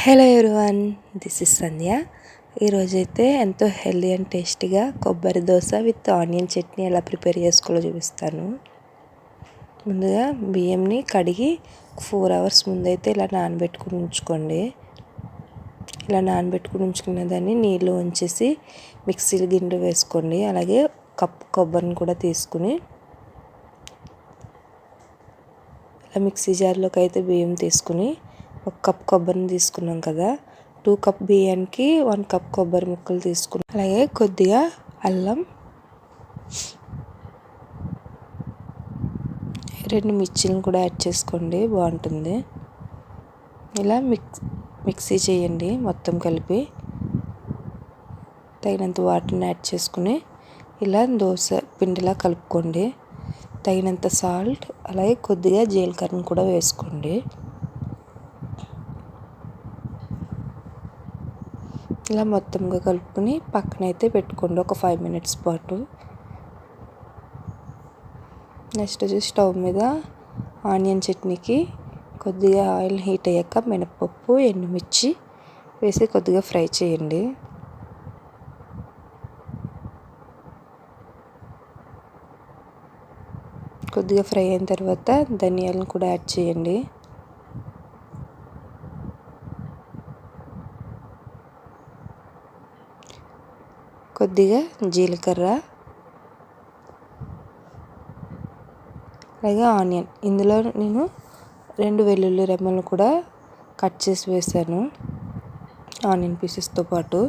Hello everyone this is Sandhya ఈరోజైతే ఎంతో healthy and టేస్టీగా కొబ్బరి దోశ విత్ ఆనియన్ చట్నీ ఎలా ప్రిపేర్ చేసుకోవాలో చూపిస్తాను. ముందుగా బియ్యంని కడిగి ఫోర్ అవర్స్ ముందైతే ఇలా నానబెట్టుకుని ఉంచుకోండి. ఇలా నానబెట్టుకుని ఉంచుకున్న దాన్ని నీళ్ళు ఉంచేసి మిక్సీ గిన్నె వేసుకోండి. అలాగే కప్ కొబ్బరిని కూడా తీసుకుని ఇలా మిక్సీ జార్లోకి అయితే బియ్యం తీసుకుని ఒక కప్ కొబ్బరిని తీసుకున్నాం కదా. టూ కప్ బియ్యానికి వన్ కప్ కొబ్బరి ముక్కలు తీసుకున్నాం. అలాగే కొద్దిగా అల్లం రెండు మిర్చిలను కూడా యాడ్ చేసుకోండి. బాగుంటుంది. ఇలా మిక్స్ మిక్సీ చేయండి మొత్తం కలిపి. తగినంత వాటర్ని యాడ్ చేసుకుని ఇలా దోశ పిండిలా కలుపుకోండి. తగినంత సాల్ట్ అలాగే కొద్దిగా జీలకర్రను కూడా వేసుకోండి. ఇలా మొత్తంగా కలుపుకొని పక్కనైతే పెట్టుకోండి ఒక ఫైవ్ మినిట్స్ పాటు. నెక్స్ట్ వచ్చి స్టవ్ మీద ఆనియన్ చట్నీకి కొద్దిగా ఆయిల్ హీట్ అయ్యాక మినపప్పు ఎండుమిర్చి వేసి కొద్దిగా ఫ్రై చేయండి. కొద్దిగా ఫ్రై అయిన తర్వాత ధనియాలను కూడా యాడ్ చేయండి. కొద్దిగా జీలకర్ర అలాగే ఆనియన్. ఇందులో నేను రెండు వెల్లుల్లి రెమ్మలు కూడా కట్ చేసి వేసాను ఆనియన్ పీసెస్తో పాటు.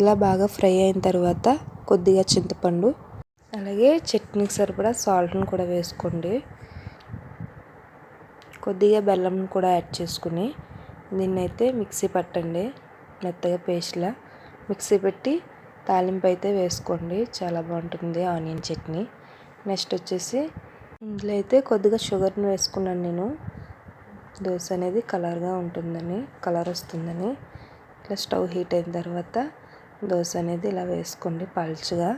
ఇలా బాగా ఫ్రై అయిన తర్వాత కొద్దిగా చింతపండు అలాగే చట్నీకి సరిపడా సాల్ట్ని కూడా వేసుకోండి. కొద్దిగా బెల్లం కూడా యాడ్ చేసుకుని దీన్నైతే మిక్సీ పట్టండి. మెత్తగా పేస్ట్లా మిక్సీ పెట్టి తాలింపు అయితే వేసుకోండి. చాలా బాగుంటుంది ఆనియన్ చట్నీ. నెక్స్ట్ వచ్చేసి ఇందులో అయితే కొద్దిగా షుగర్ని వేసుకున్నాను నేను. దోశ అనేది కలర్గా ఉంటుందని కలర్ వస్తుందని. ఇట్లా స్టవ్ హీట్ అయిన తర్వాత దోశ అనేది ఇలా వేసుకోండి పల్చగా.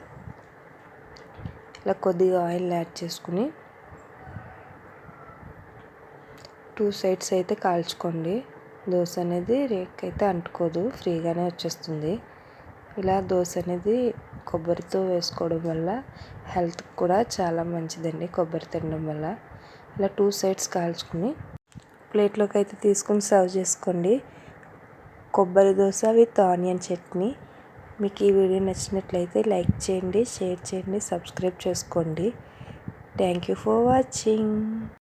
ఇలా కొద్దిగా ఆయిల్ యాడ్ చేసుకుని టూ సైడ్స్ అయితే కాల్చుకోండి. దోశ అనేది రేక్ అయితే అంటుకోదు ఫ్రీగానే వచ్చేస్తుంది. ఇలా దోశ అనేది కొబ్బరితో వేసుకోవడం వల్ల హెల్త్కి కూడా చాలా మంచిదండి కొబ్బరి తినడం వల్ల. ఇలా టూ సైడ్స్ కాల్చుకుని ప్లేట్లోకి అయితే తీసుకుని సర్వ్ చేసుకోండి. కొబ్బరి దోశ విత్ ఆనియన్ చట్నీ. మీకు ఈ వీడియో నచ్చినట్లయితే లైక్ చేయండి షేర్ చేయండి సబ్స్క్రైబ్ చేసుకోండి. Thank you for watching.